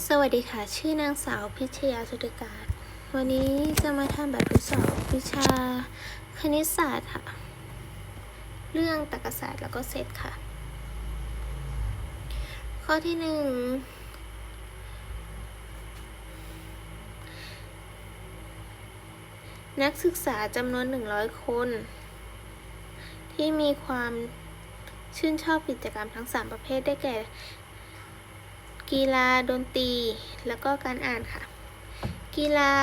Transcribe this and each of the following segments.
สวัสดีค่ะ ชื่อนางสาวพิชยาสุตการ วันนี้จะมาทำแบบทดสอบวิชาคณิตศาสตร์ค่ะ เรื่องตรรกศาสตร์แล้วก็เซตค่ะ ข้อที่หนึ่งนักศึกษาจำนวน100คน ที่มีความชื่นชอบกิจกรรมทั้ง3ประเภทได้แก่ กีฬาดนตรี แล้วก็การอ่านค่ะ กีฬา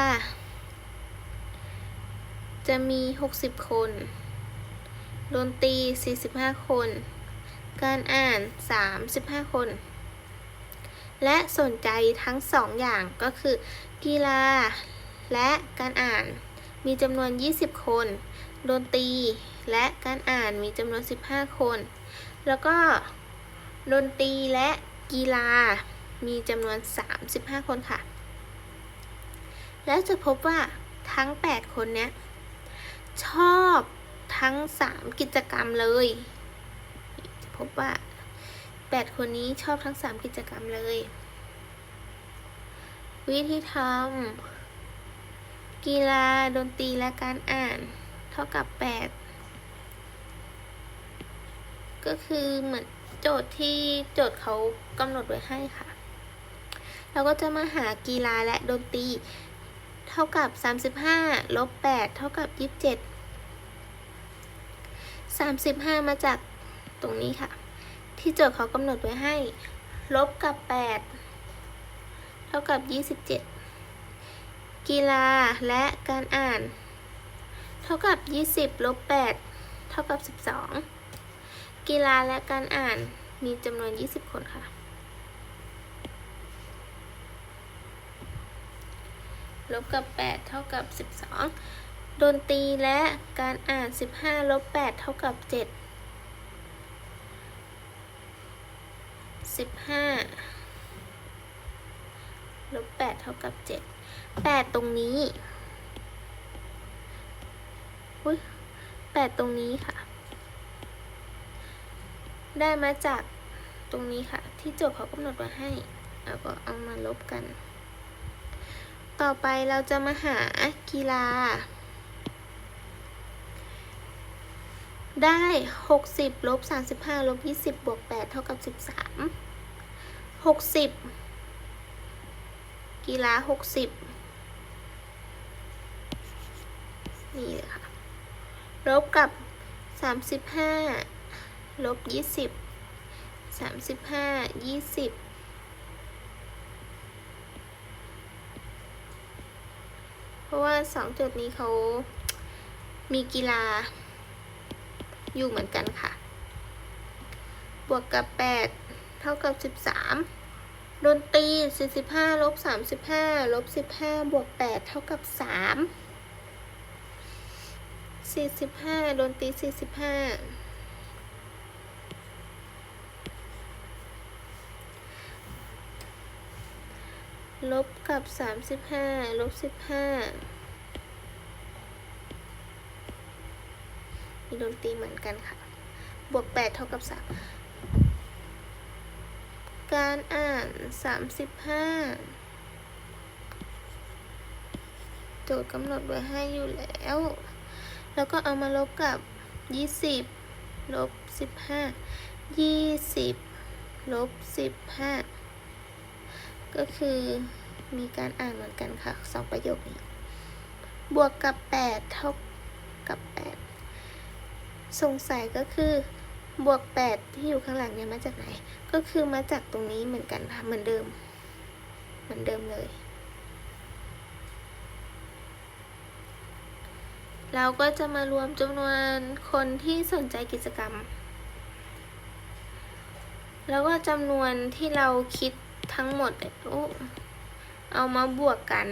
จะมี 60 คน ดนตรี 45 คน การอ่าน 35 คน และสนใจทั้งสองอย่างก็คือ กีฬาและการอ่านมีจำนวน 20 คน ดนตรีและการอ่านมีจำนวน 15 คน แล้วก็ดนตรีและกีฬา มีจำนวน 35 คนค่ะ แล้วจะพบว่าทั้ง 8 คนเนี้ยชอบทั้ง 3 กิจกรรมเลย จะพบว่า 8 คนนี้ชอบทั้ง 3 กิจกรรมเลย วิธีทำกีฬาดนตรีและการอ่าน เท่ากับ 8 ก็คือเหมือนโจทย์ที่โจทย์เขากำหนดไว้ให้ค่ะ เราก็จะมาหากีฬาและดนตรี เท่ากับ 35 ลบ 8 เท่ากับ 27 35 มาจากตรงนี้ค่ะ ที่โจทย์เขากำหนดไว้ให้ ลบกับ 8 เท่ากับ 27 กีฬาและการอ่าน เท่ากับ 20 ลบ 8 เท่ากับ 12 กีฬาและการอ่านมีจำนวน 20 คนค่ะ ลบกับ 8 เท่ากับ 12 ดนตรีและการอ่าน 15 ลบ 8 เท่ากับ 7 15 ลบ 8 เท่ากับ 7 8 ตรงนี้อุ้ย8ตรงนี้ค่ะ ได้มาจากตรงนี้ค่ะ ที่โจทย์เขากำหนดไว้ให้ แล้วก็เอามาลบกัน ต่อไปเราจะมาหากีฬา ได้ 60ลบ35ลบ20บวก8เท่ากับ 13 60 กีฬา 60 นี่เลยค่ะ ลบกับ 35ลบ20 35 20 เพราะว่าสองจุดนี้เขามีกีฬา อยู่เหมือนกันค่ะ บวกกับ 8 เท่ากับ 13 ดนตรี 45 ลบ 35 ลบ 15 บวก 8 เท่ากับ 3 45 ดนตรี 45 ลบกับ35ลบ15มีดนตรีเหมือนกันค่ะ บวก8เท่ากับ3การอ่าน35โจทย์กำหนดไว้ให้อยู่แล้ว แล้วก็เอามาลบกับ20ลบ15 20ลบ15 ก็คือมีการอ่านเหมือนกันค่ะสองประโยคนี้ บวกกับ 8 เท่ากับ 8 สงสัยก็คือบวก 8 ที่อยู่ข้างหลังเนี่ยมาจากไหน ก็คือมาจากตรงนี้เหมือนกันค่ะเหมือนเดิม เหมือนเดิมเลย เราก็จะมารวมจำนวนคนที่สนใจกิจกรรม แล้วก็จำนวนที่เราคิด ทั้งหมดเอามาบวกกัน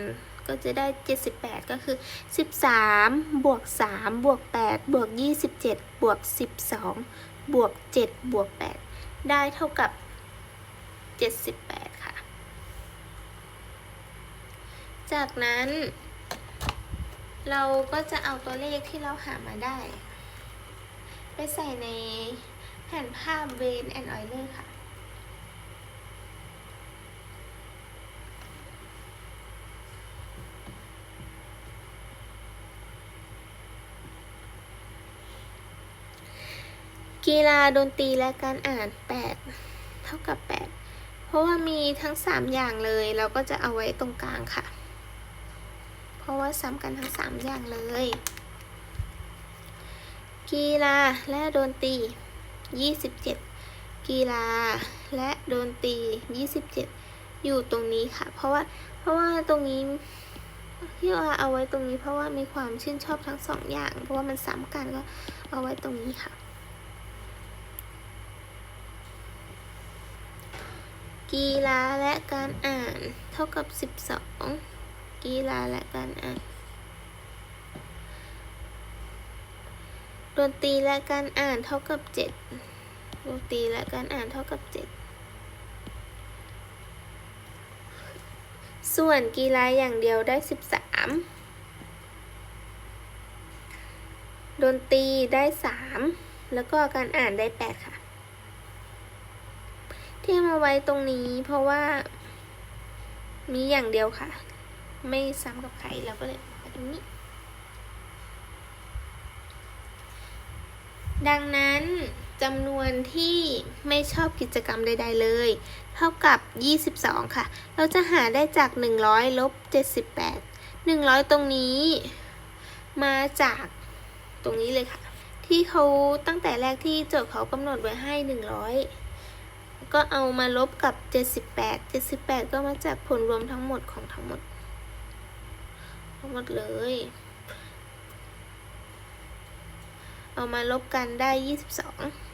ก็จะได้ 78 ก็คือ 13 บวก 3 บวก 8 บวก 27 บวก 12 บวก 7 บวก 8 ได้เท่ากับ 78 ค่ะ จากนั้น เราก็จะเอาตัวเลขที่เราหามาได้ ไปใส่ในแผ่นภาพเวนแอนออยเลอร์ค่ะ กีฬาดนตรีและการอ่าน 8 เท่ากับ 8 เพราะว่ามีทั้ง 3 อย่างเลย เราก็จะเอาไว้ตรงกลางค่ะ เพราะว่าซ้ำกันทั้ง 3 อย่างเลย กีฬาและดนตรี 27 กีฬาและดนตรี 27 อยู่ตรงนี้ค่ะ เพราะว่าเพราะว่าตรงนี้ที่ว่าเอาไว้ตรงนี้เพราะว่ามีความชื่นชอบทั้งสองอย่าง เพราะว่ามันซ้ำกันก็เอาไว้ตรงนี้ค่ะ กีฬาและการอ่าน เท่ากับ 12 กีฬาและการอ่านดนตรีและการอ่านเท่ากับ 7 ดนตรีและการอ่านเท่ากับ 7 ส่วนกีฬาอย่างเดียวได้ 13 ดนตรีได้ 3 แล้วก็การอ่านได้ 8 ค่ะ ที่มาไว้ตรงนี้ เพราะว่า มีอย่างเดียวค่ะ ไม่ซ้ำกับใครเราก็เลยมาตรงนี้ ดังนั้นจำนวนที่ไม่ชอบกิจกรรมใด ๆ เลย เท่ากับ 22 ค่ะ เราจะหาได้จาก 100ลบ78 100 ตรงนี้ มาจากตรงนี้เลยค่ะ ที่เขาตั้งแต่แรกที่โจทย์เขากำหนดไว้ให้ 100 ก็เอามาลบกับ 78 78 ก็มาจากผลรวมทั้งหมดของทั้งหมด ทั้งหมดเลย เอามาลบกันได้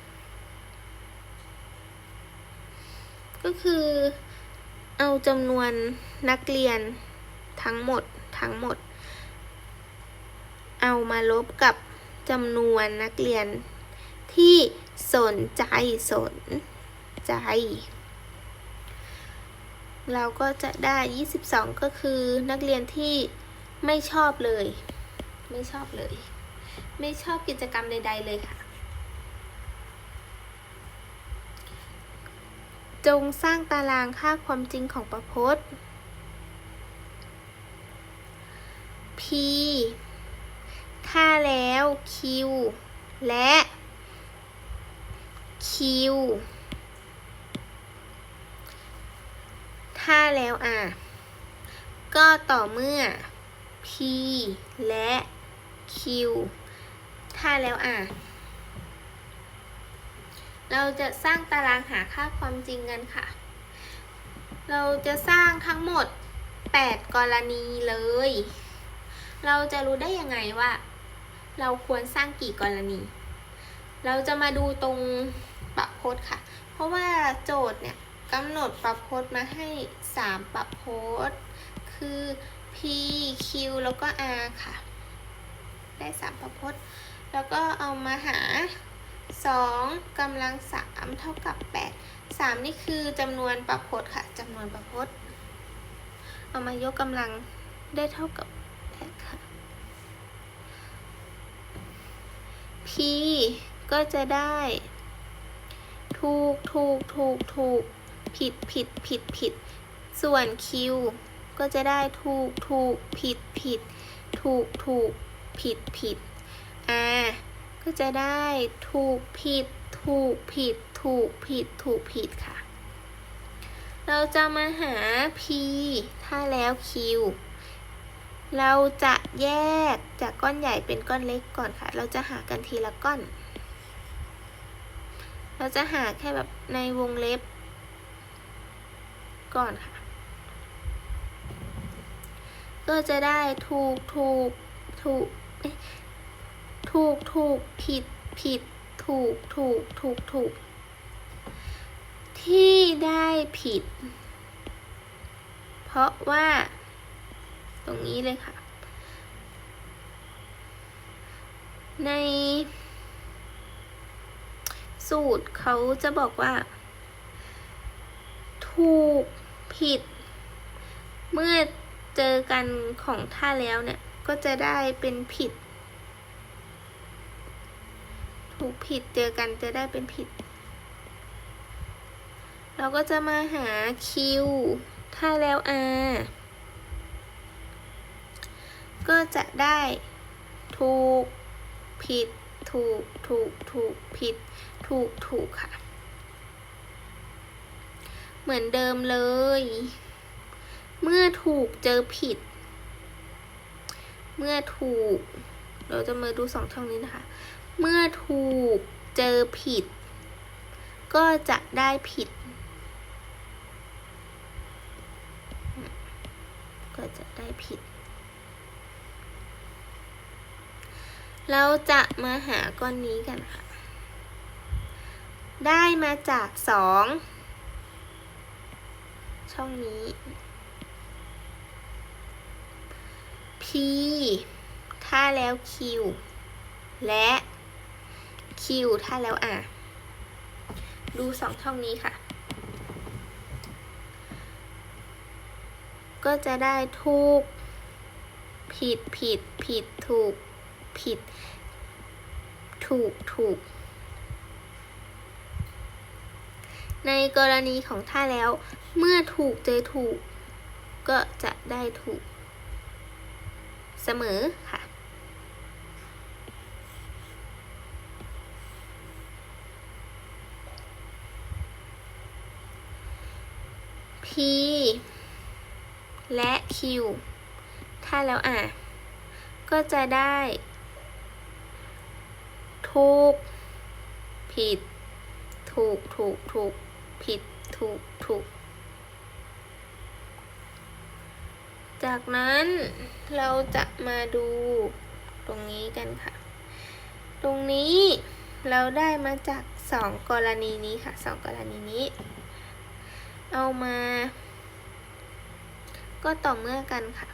22 ก็คือเอาจำนวนนักเรียนทั้งหมดทั้งหมด เอามาลบกับจำนวนนักเรียนที่สนใจสน ใจ เราก็จะได้ 22 ก็คือนักเรียนที่ไม่ชอบเลย ไม่ชอบเลย ไม่ชอบกิจกรรมใด ๆ เลยค่ะ จงสร้างตารางค่าความจริงของประพจน์ P ค่าแล้ว Q และ Q ถ้าแล้ว R ก็ต่อเมื่อ P และ Q ถ้าแล้ว R เราจะสร้างตารางหาค่าความจริงกันค่ะ เราจะสร้างทั้งหมด 8 กรณีเลย เราจะรู้ได้ยังไงว่า เราควรสร้างกี่กรณี เราจะมาดูตรงประพจน์ค่ะ เพราะว่าโจทย์เนี่ย กำหนดประพจน์มาให้ 3 ประพจน์ คือ P Q แล้วก็ R ค่ะ ได้ 3 ประพจน์ แล้วก็เอามาหา 2กำลัง 3 เท่ากับ 8 3 นี่คือจำนวนประพจน์ค่ะจำนวนประพจน์ เอามายกกำลังได้เท่ากับ8ค่ะ P ก็จะได้ ถูก ถูก ถูก ถูก ผิดผิดผิดผิด ส่วน Q ก็จะได้ถูกถูกผิดผิด ถูกถูกผิดผิด R ก็จะได้ถูกผิด ถูกผิด ถูกผิด ถูกผิดค่ะ เราจะมาหา P ถ้าแล้ว Q เราจะแยกจากก้อนใหญ่เป็นก้อนเล็กก่อนค่ะ เราจะหากันทีละก้อน เราจะหาแค่แบบในวงเล็บ ก่อนค่ะ ก็จะได้ถูกถูกถูกถูกถูกผิดผิดถูกถูกถูกถูกที่ได้ผิด เพราะว่า ตรงนี้เลยค่ะ ใน สูตรเขาจะบอกว่า ถูก ผิด เมื่อเจอกันของท่าแล้วเนี่ย ก็จะได้เป็นผิด ถูกผิดเจอกันจะได้เป็นผิด เราก็จะมาหา Q ถ้าแล้ว R ก็จะได้ถูกผิด ถูก ถูก ถูก ผิด ถูก ถูกค่ะ เหมือนเดิมเลย เมื่อถูกเจอผิด เมื่อถูก เราจะมาดูสองช่องนี้นะคะ เมื่อถูกเจอผิด ก็จะได้ผิด ก็จะได้ผิด เราจะมาหาก้อนนี้กันค่ะ ได้มาจากสอง ช่องนี้ P ถ้าแล้ว Q และ Q ถ้าแล้ว R ดูสองช่องนี้ค่ะ ก็จะได้ถูก ผิดผิดผิดถูก ผิด ถูกถูก ในกรณีของถ้าแล้ว เมื่อถูกเจอถูก ก็จะได้ถูก เสมอค่ะ P และ Q ถ้าแล้วอะ ก็จะได้ ถูก ผิด ถูก ถูก ถูก ผิด ถูก ถูก จากนั้นเราจะมาดูตรงนี้กันค่ะ ตรงนี้เราได้มาจากสองกรณีนี้ค่ะสองกรณีนี้ เอามา ก็ต่อเมื่อกันค่ะ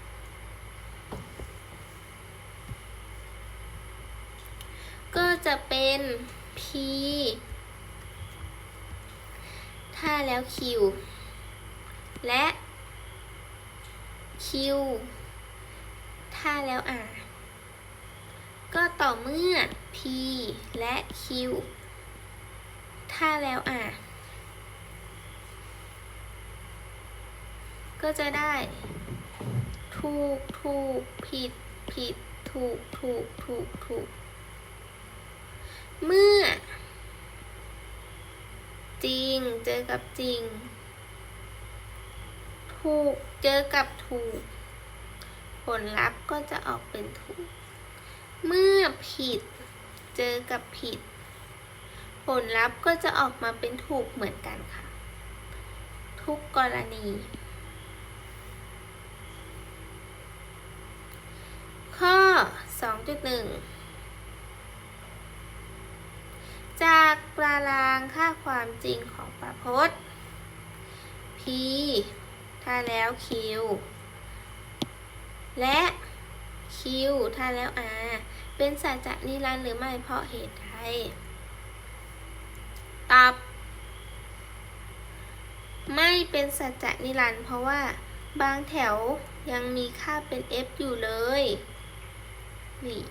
ก็จะเป็น P ถ้าแล้ว Q และ Q ถ้าแล้ว R ก็ต่อเมื่อ P และ Q ถ้าแล้ว R ก็จะได้ ถูกถูกผิดผิดถูกถูกถูกถูกเมื่อ จริงเจอกับจริง ถูกเจอกับถูก ผลลัพธ์ก็จะออกเป็นถูก เมื่อผิดเจอกับผิด ผลลัพธ์ก็จะออกมาเป็นถูกเหมือนกันค่ะ ทุกกรณี ข้อ 2.1จากตารางค่าความจริงของประพจน์ P ถ้าแล้ว Q และ Q ถ้าแล้ว R เป็นสัจจะนิรันดร์หรือไม่เพราะเหตุใดตอบไม่เป็นสัจจะนิรันดร์เพราะว่าบางแถวยังมีค่าเป็น f อยู่เลย นี่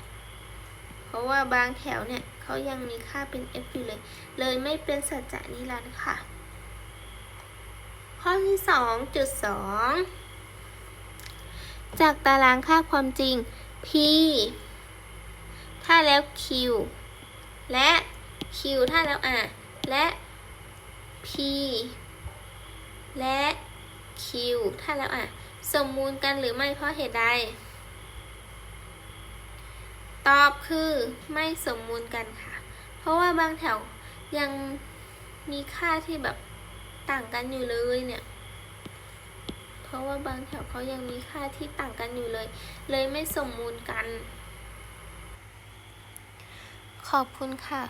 เพราะว่าบางแถวเนี่ยเขายังมีค่าเป็น f อยู่เลย เลยไม่เป็นสัจจะนิรันดร์ค่ะ ข้อที่สองจุดสองจากตารางค่าความจริง p ถ้าแล้ว q และ q ถ้าแล้ว r และ p และ q ถ้าแล้ว r สมมูลกันหรือไม่เพราะเหตุใด ตอบคือไม่สมมูลกันค่ะ เพราะว่าบางแถวยังมีค่าที่แบบ ต่างกันอยู่เลยเนี่ย เพราะว่าบางแถวเขายังมีค่าที่ต่างกันอยู่เลย เลยไม่สมมูลกัน ขอบคุณค่ะ